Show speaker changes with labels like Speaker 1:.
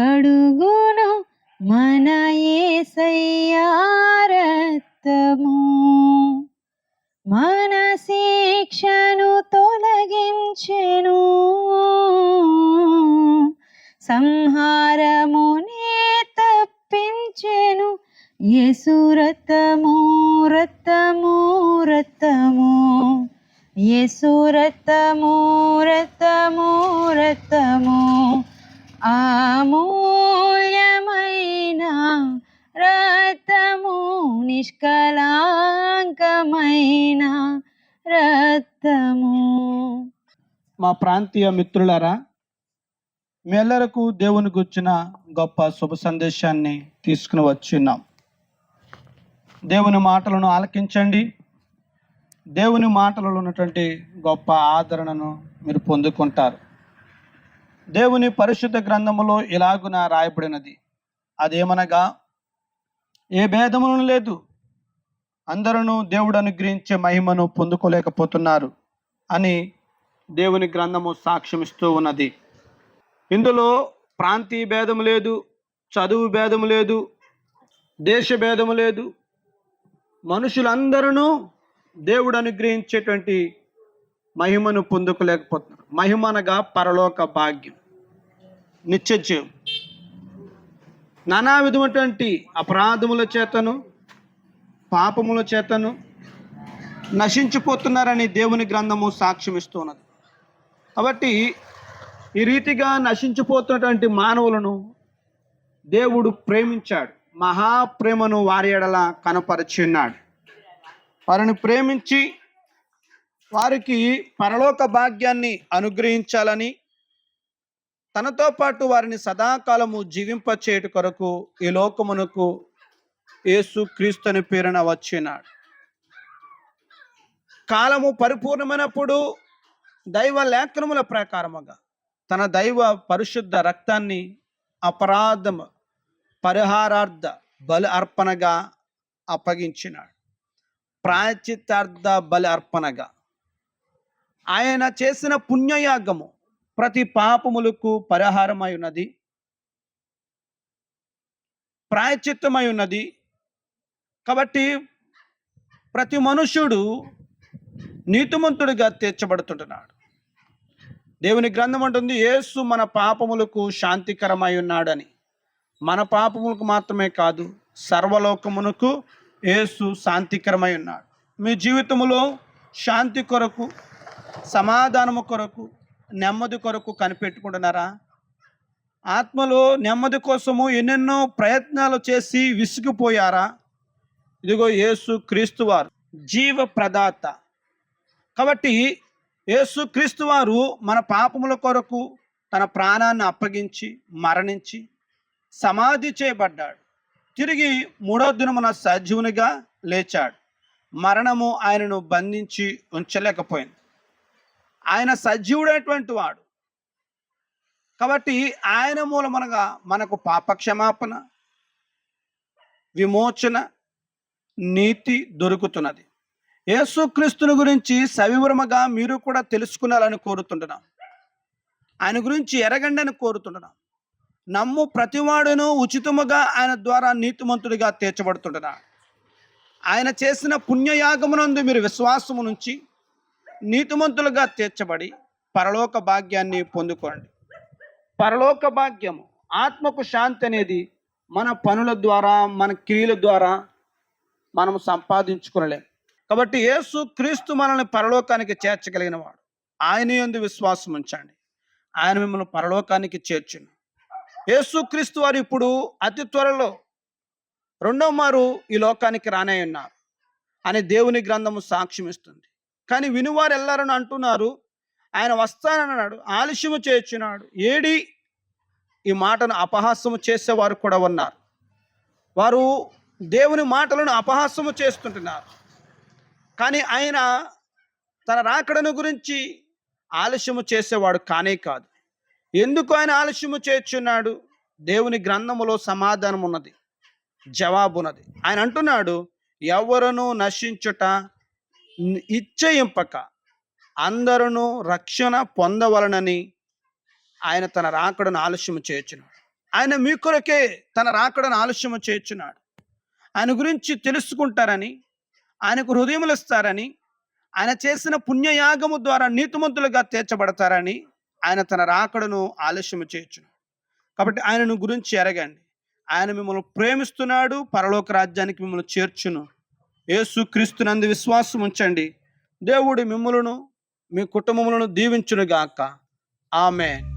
Speaker 1: కడుగును మన ఏసయ్యారత్తము మన శిక్షను తొలగించెను. సంహారమునే తప్పించెను. యేసు రతము రక్తము రక్తము. రతము రతము
Speaker 2: మా ప్రాంతీయ మిత్రులరా మేలరకు దేవుని గుర్చిన గొప్ప శుభ సందేశాన్ని తీసుకుని వచ్చిన్నాం దేవుని మాటలను ఆలకించండి. దేవుని మాటలలో ఉన్నటువంటి గొప్ప ఆదరణను మీరు పొందుకుంటారు. దేవుని పరిశుద్ధ గ్రంథములో ఇలాగున రాయబడినది. అదేమనగా ఏ భేదమును లేదు. అందరూ దేవుడు అనుగ్రహించే మహిమను పొందుకోలేకపోతున్నారు అని దేవుని గ్రంథము సాక్ష్యమిస్తూ ఉన్నది. ఇందులో ప్రాంతీయ భేదము లేదు చదువు భేదము లేదు దేశ భేదము లేదు. మనుషులందరూ దేవుడు అనుగ్రహించేటువంటి మహిమను పొందుకోలేకపోతున్నారు. మహిమనగా పరలోక భాగ్యం. నిత్యజీవం నానా విధమైనటువంటి అపరాధముల చేతను పాపముల చేతను నశించిపోతున్నారని దేవుని గ్రంథము సాక్ష్యమిస్తున్నది కాబట్టి ఈ రీతిగా నశించిపోతున్నటువంటి మానవులను దేవుడు ప్రేమించాడు. మహాప్రేమను వారి ఎడల కనపరిచి ఉన్నాడు వారిని ప్రేమించి వారికి పరలోక భాగ్యాన్ని అనుగ్రహించాలని తనతో పాటు వారిని సదాకాలము జీవింపచేయుట కొరకు ఈ లోకమునకు యేసు క్రీస్తుని పేరున వచ్చినాడు. కాలము పరిపూర్ణమైనప్పుడు దైవ లేఖనముల ప్రకారముగా తన దైవ పరిశుద్ధ రక్తాన్ని అపరాధము పరిహారార్థ బలి అర్పణగా అప్పగించినాడు. ప్రాయచిత్తార్థ బలి అర్పణగా. ఆయన చేసిన పుణ్యయాగము ప్రతి పాపములకు పరిహారమై ఉన్నది ప్రాయచిత్తమై ఉన్నది కాబట్టి ప్రతి మనుష్యుడు నీతిమంతుడిగా తీర్చబడుతుంటున్నాడు. దేవుని గ్రంథం అంటుంది యేసు మన పాపములకు శాంతికరమై ఉన్నాడని. మన పాపములకు మాత్రమే కాదు సర్వలోకమునకు యేసు శాంతికరమై ఉన్నాడు. మీ జీవితములో శాంతి కొరకు సమాధానము కొరకు నెమ్మది కొరకు కనిపెట్టుకుంటున్నారా? ఆత్మలో నెమ్మది కోసము ఎన్నెన్నో ప్రయత్నాలు చేసి విసిగిపోయారా? ఇదిగో యేసు క్రీస్తు వారు జీవ ప్రదాత. కాబట్టి యేసు క్రీస్తు వారు మన పాపముల కొరకు తన ప్రాణాన్ని అప్పగించి మరణించి సమాధి చేయబడ్డాడు. తిరిగి మూడో దినమున సజీవునిగా లేచాడు. మరణము ఆయనను బంధించి ఉంచలేకపోయింది. ఆయన సజీవుడైనటువంటి వాడు. కాబట్టి ఆయన మూలమనగా మనకు పాపక్షమాపణ విమోచన నీతి దొరుకుతున్నది. యేసుక్రీస్తుని గురించి సవివరముగా మీరు కూడా తెలుసుకున్నారని కోరుతుంటున్నాం. ఆయన గురించి ఎరగండి అని కోరుతుంటున్నాం. నమ్ము ప్రతివాడును ఉచితముగా ఆయన ద్వారా నీతిమంతుడిగా తీర్చబడుతుంటున్నా. ఆయన చేసిన పుణ్యయాగమునందు మీరు విశ్వాసము నుంచి నీతిమంతులుగా తీర్చబడి పరలోక భాగ్యాన్ని పొందుకోండి. పరలోక భాగ్యము ఆత్మకు శాంతి అనేది మన పనుల ద్వారా మన క్రియల ద్వారా మనము సంపాదించుకునలేం. కాబట్టి యేసు క్రీస్తు మనల్ని పరలోకానికి చేర్చగలిగిన వాడు ఆయన యందు విశ్వాసం ఉంచండి. ఆయన మిమ్మల్ని పరలోకానికి చేర్చును. యేసు క్రీస్తు వారు ఇప్పుడు అతి త్వరలో రెండవ మారు ఈ లోకానికి రానే ఉన్నారు అని దేవుని గ్రంథము సాక్ష్యం ఇస్తుంది కానీ వినువారు ఎల్లారని అంటున్నారు ఆయన వస్తానన్నాడు ఆలస్యము చేర్చున్నాడు ఏడి ఈ మాటను అపహాస్యము చేసేవారు కూడా ఉన్నారు. వారు దేవుని మాటలను అపహాస్యము చేస్తుంటున్నారు. కానీ ఆయన తన రాకడను గురించి ఆలస్యము చేసేవాడు కానే కాదు. ఎందుకు ఆయన ఆలస్యము చేర్చున్నాడు దేవుని గ్రంథములో సమాధానం ఉన్నది జవాబు ఉన్నది ఆయన అంటున్నాడు ఎవరను నశించుట ఇచ్చయింపక అందరూ రక్షణ పొందవలనని ఆయన తన రాకడను ఆలస్యం చేర్చున్నాడు ఆయన మీ కొరకే తన రాకడను ఆలస్యము చేర్చున్నాడు ఆయన గురించి తెలుసుకుంటారని ఆయనకు హృదయములు ఇస్తారని ఆయన చేసిన పుణ్యయాగము ద్వారా నీతిమంతులుగా తీర్చబడతారని ఆయన తన రాకడను ఆలస్యము చేయొచ్చును కాబట్టి ఆయనను గురించి ఎరగండి ఆయన మిమ్మల్ని ప్రేమిస్తున్నాడు పరలోక రాజ్యానికి మిమ్మల్ని చేర్చును. యేసు క్రీస్తునందు విశ్వాసం ఉంచండి. దేవుడి మిమ్మలను మీ కుటుంబములను దీవించునుగాక. ఆమె